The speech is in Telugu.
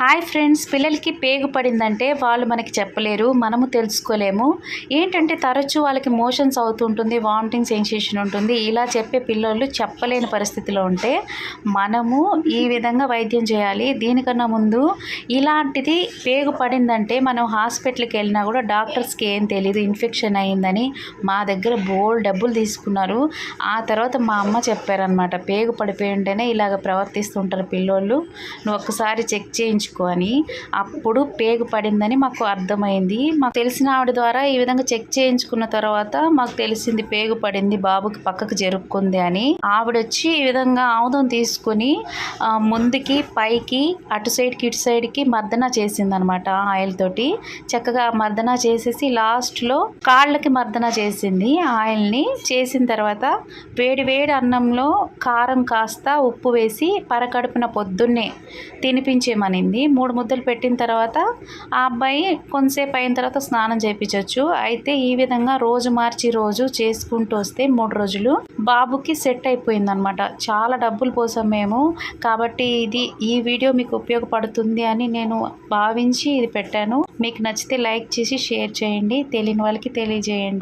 హాయ్ ఫ్రెండ్స్ పిల్లలకి పేగు పడిందంటే వాళ్ళు మనకి చెప్పలేరు మనము తెలుసుకోలేము. ఏంటంటే తరచూ వాళ్ళకి మోషన్స్ అవుతుంటుంది వామిటింగ్ సెన్సేషన్ ఉంటుంది. ఇలా చెప్పే పిల్లలు చెప్పలేని పరిస్థితిలో ఉంటే మనము ఈ విధంగా వైద్యం చేయాలి. దీనికన్నా ముందు ఇలాంటిది పేగు పడిందంటే మనం హాస్పిటల్కి వెళ్ళినా కూడా డాక్టర్స్కి ఏం తెలియదు ఇన్ఫెక్షన్ అయ్యిందని మా దగ్గర బోల్ డబ్బులు తీసుకున్నారు. ఆ తర్వాత మా అమ్మ చెప్పారనమాట పేగు పడిపోయి ఉంటేనే ఇలాగ ప్రవర్తిస్తుంటారు పిల్లోళ్ళు. నువ్వు ఒక్కసారి చెక్ చేయించు చేయించుకొని అప్పుడు పేగు పడిందని మాకు అర్థమైంది. మాకు తెలిసిన ఆవిడ ద్వారా ఈ విధంగా చెక్ చేయించుకున్న తర్వాత మాకు తెలిసింది పేగు పడింది బాబుకి పక్కకు జరుపుకుంది అని. ఆవిడ వచ్చి ఈ విధంగా ఆముదం తీసుకుని ముందుకి పైకి అటు సైడ్కి ఇటు సైడ్కి మర్దన చేసింది అనమాట ఆయిల్ తోటి. చక్కగా మర్దన చేసేసి లాస్ట్లో కాళ్ళకి మర్దన చేసింది ఆయిల్ని. చేసిన తర్వాత వేడి వేడి అన్నంలో కారం కాస్త ఉప్పు వేసి పరకడుపున పొద్దున్నే తినిపించేమనింది. మూడు ముద్దలు పెట్టిన తర్వాత ఆ అబ్బాయి కొంతసేపు అయిన తర్వాత స్నానం చేయించవచ్చు అయితే ఈ విధంగా రోజు మార్చి రోజు చేసుకుంటూ వస్తే మూడు రోజులు బాబుకి సెట్ అయిపోయింది అనమాట చాలా డబ్బులు పోసాం మేము. కాబట్టి ఇది ఈ వీడియో మీకు ఉపయోగపడుతుంది అని నేను భావించి ఇది పెట్టాను. మీకు నచ్చితే లైక్ చేసి షేర్ చేయండి. తెలియని వాళ్ళకి తెలియజేయండి.